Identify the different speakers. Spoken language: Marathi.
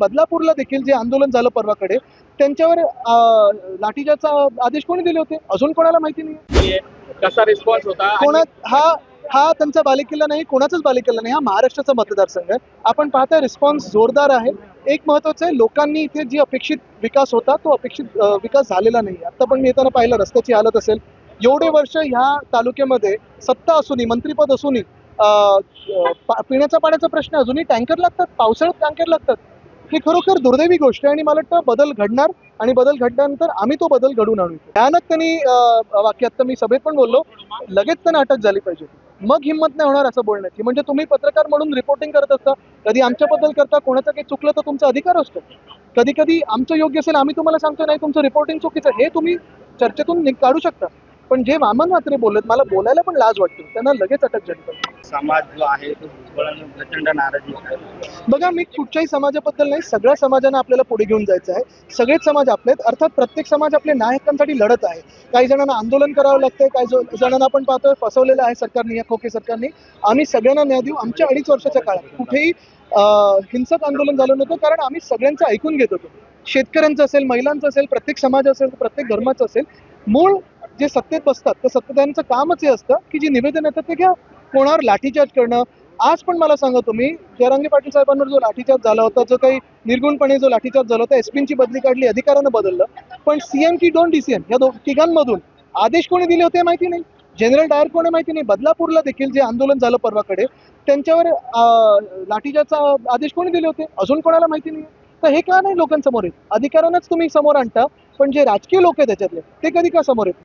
Speaker 1: बदलापूरला देखील जे आंदोलन झालं परवाकडे त्यांच्यावर लाठीचार्जचा आदेश कोणी दिले होते? अजून कोणाला माहिती नाही
Speaker 2: कसा रिस्पॉन्स होता?
Speaker 1: कोणा हा हा त्यांचा बालेकिल्ला नाही कोणाचाच बालेकिल्ला नाही हा महाराष्ट्राचा मतदारसंघ आहे. आपण पाहता रिस्पॉन्स जोरदार आहे. एक महत्वाचं आहे लोकांनी इथे जी अपेक्षित विकास होता तो अपेक्षित विकास झालेला नाही आता पण मी येताना पाहिलं रस्त्याची हालत असेल. एवढे वर्ष ह्या तालुक्यामध्ये सत्ता असूनही मंत्रीपद असूनही पिण्याच्या पाण्याचा प्रश्न. अजूनही टँकर लागतात पावसाळ्यात टँकर लागतात. ही खरोखर दुर्दैवी गोष्ट आहे आणि मला वाटतं बदल घडणार आणि बदल घडल्यानंतर आम्ही तो बदल घडून आणू. भयानक त्यांनी वाक्यात मी सभेत पण बोललो लगेच त्यांना अटक झाली पाहिजे. मग हिंमत नाही होणार असं बोलण्याची. म्हणजे तुम्ही पत्रकार म्हणून रिपोर्टिंग करत असता कधी आमच्याबद्दल करता कोणाचं काही चुकलं तर तुमचा अधिकार असतो. कधी कधी आमचं योग्य असेल आम्ही तुम्हाला सांगतो नाही तुमचं रिपोर्टिंग चुकीचं हे तुम्ही चर्चेतून काढू शकता. पण जे वामन मात्रे बोलत मला बोलायला पण लाज वाटते. त्यांना लगेच अटक झाली पाहिजे.
Speaker 2: समाज जो आहे तो प्रचंड नाराजी.
Speaker 1: बघा मी कुठच्याही समाजाबद्दल नाही सगळ्या समाजांना आपल्याला पुढे घेऊन जायचं आहे. सगळेच समाज आपले आहेत. अर्थात प्रत्येक समाज आपल्या न्याय हक्कांसाठी लढत आहे. काही जणांना आंदोलन करावं लागतंय काही जणांना आपण पाहतोय फसवलेलं आहे सरकारने या खोके सरकारने. आम्ही सगळ्यांना न्याय देऊ. आमच्या अडीच वर्षाच्या काळात कुठेही हिंसक आंदोलन झालं नव्हतं कारण आम्ही सगळ्यांचं ऐकून घेत होतो. शेतकऱ्यांचं असेल महिलांचं असेल प्रत्येक समाज असेल प्रत्येक धर्माचं असेल. मूळ जे सत्तेत बसतात तर सत्तेधाऱ्यांचं कामच हे असतं की जी निवेदन येतात ते घ्या. कोणावर लाठीचार्ज करणं. आज पण मला सांगा तुम्ही जयरंगे पाटील साहेबांवर जो लाठीचार्ज झाला होता जो काही निर्गुणपणे जो लाठीचार्ज झाला होता एसपींची बदली काढली अधिकारानं बदललं. पण सीएम की डोंट डीसीएम या दो तिघांमधून आदेश कोणी दिले होते माहिती नाही. जनरल डायर कोणी माहिती नाही. बदलापूरला देखील जे आंदोलन झालं परवाकडे त्यांच्यावर लाठीचार्जचा आदेश कोणी दिले होते? अजून कोणाला माहिती नाही. तर हे का नाही लोकांसमोर येत? अधिकारानंच तुम्ही समोर आणता पण जे राजकीय लोक आहेत त्याच्यातले ते कधी का समोर येत